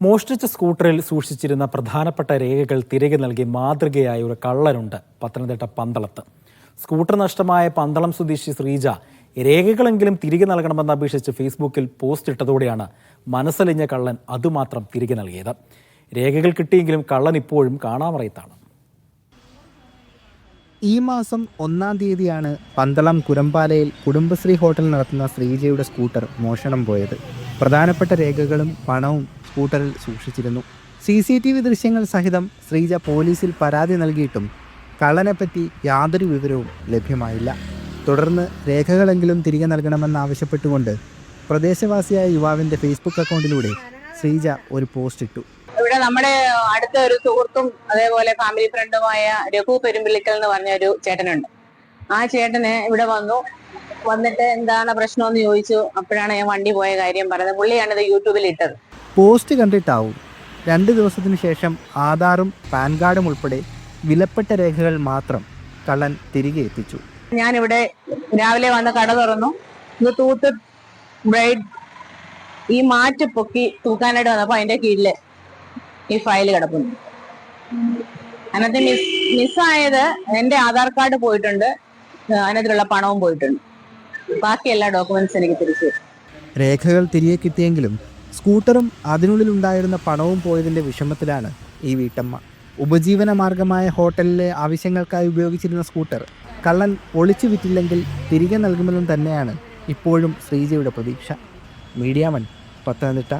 മോഷ്ടിച്ച സ്കൂട്ടറിൽ സൂക്ഷിച്ചിരുന്ന പ്രധാനപ്പെട്ട രേഖകൾ തിരികെ നൽകി മാതൃകയായ ഒരു കള്ളനുണ്ട് പത്തനംതിട്ട പന്തളത്ത്. സ്കൂട്ടർ നഷ്ടമായ പന്തളം സ്വദേശി ശ്രീജ രേഖകളെങ്കിലും തിരികെ നൽകണമെന്ന് അപേക്ഷിച്ച് ഫേസ്ബുക്കിൽ പോസ്റ്റ് ഇട്ടതോടെയാണ് മനസ്സലിഞ്ഞ കള്ളൻ അതുമാത്രം തിരികെ നൽകിയത്. രേഖകൾ കിട്ടിയെങ്കിലും കള്ളൻ ഇപ്പോഴും കാണാമറയത്താണ്. ഈ മാസം ഒന്നാം തീയതിയാണ് പന്തളം കുരമ്പാലയിൽ കുടുംബശ്രീ ഹോട്ടൽ നടത്തുന്ന ശ്രീജയുടെ സ്കൂട്ടർ മോഷണം പോയത്. പ്രധാനപ്പെട്ട രേഖകളും പണവും സ്കൂട്ടറിൽ സൂക്ഷിച്ചിരുന്നു. സി സി ടി വി ദൃശ്യങ്ങൾ സഹിതം ശ്രീജ പോലീസിൽ പരാതി നൽകിയിട്ടും കള്ളനെപ്പറ്റി യാതൊരു വിവരവും ലഭ്യമായില്ല. തുടർന്ന് രേഖകളെങ്കിലും തിരികെ നൽകണമെന്നാവശ്യപ്പെട്ടുകൊണ്ട് പ്രദേശവാസിയായ യുവാവിന്റെ ഫേസ്ബുക്ക് അക്കൗണ്ടിലൂടെ ശ്രീജ ഒരു പോസ്റ്റ് ഇട്ടു. ഇവിടെ നമ്മുടെ അടുത്ത ഒരു സുഹൃത്തും അതേപോലെ ഫാമിലി ഫ്രണ്ടുമായ രഘു പെരുമ്പിള്ളിക്കൽ എന്ന് പറഞ്ഞ ഒരു ചേട്ടനുണ്ട്. ആ ചേട്ടന് ഇവിടെ വന്നു. വന്നിട്ട് എന്താണ് പ്രശ്നം എന്ന് ചോദിച്ചു. അപ്പോഴാണ് ഞാൻ വണ്ടി പോയ കാര്യം പറഞ്ഞത്. പുള്ളിയാണിത് യൂട്യൂബിൽ ഇട്ടത്. പോസ്റ്റ് കണ്ടിട്ടാവും. രണ്ട് ദിവസത്തിന് ശേഷം ആധാറും പാൻ കാർഡും ഉൾപ്പെടെ വിലപ്പെട്ട രേഖകൾ മാത്രം കള്ളൻ തിരികെ എത്തിച്ചു. ഞാനിവിടെ രാവിലെ വന്ന് കട തുറന്നു. ഇത് തൂത്ത് ബ്രൈഡ് ഈ മാറ്റ് പൊക്കി തൂക്കാനായിട്ട് വന്നപ്പോ അതിന്റെ കീഴിൽ ഈ ഫയൽ കിടക്കുന്നു അതിനകത്ത് മിസ് മിസ്സായത് എന്റെ ആധാർ കാർഡ് പോയിട്ടുണ്ട്. അതിനകത്തുള്ള പണവും പോയിട്ടുണ്ട്. ബാക്കി എല്ലാ ഡോക്യുമെന്റ്സ് എനിക്ക് തിരിച്ചു രേഖകൾ തിരികെ കിട്ടിയെങ്കിലും സ്കൂട്ടറും അതിനുള്ളിലുണ്ടായിരുന്ന പണവും പോയതിന്റെ വിഷമത്തിലാണ് ഈ വീട്ടമ്മ. ഉപജീവന മാർഗമായ ഹോട്ടലിലെ ആവശ്യങ്ങൾക്കായി ഉപയോഗിച്ചിരുന്ന സ്കൂട്ടർ കള്ളൻ ഒളിച്ചു വിറ്റില്ലെങ്കിൽ തിരികെ നൽകുമെന്നും തന്നെയാണ് ഇപ്പോഴും ശ്രീജയുടെ പ്രതീക്ഷ. മീഡിയാമൻ പത്തനംതിട്ട.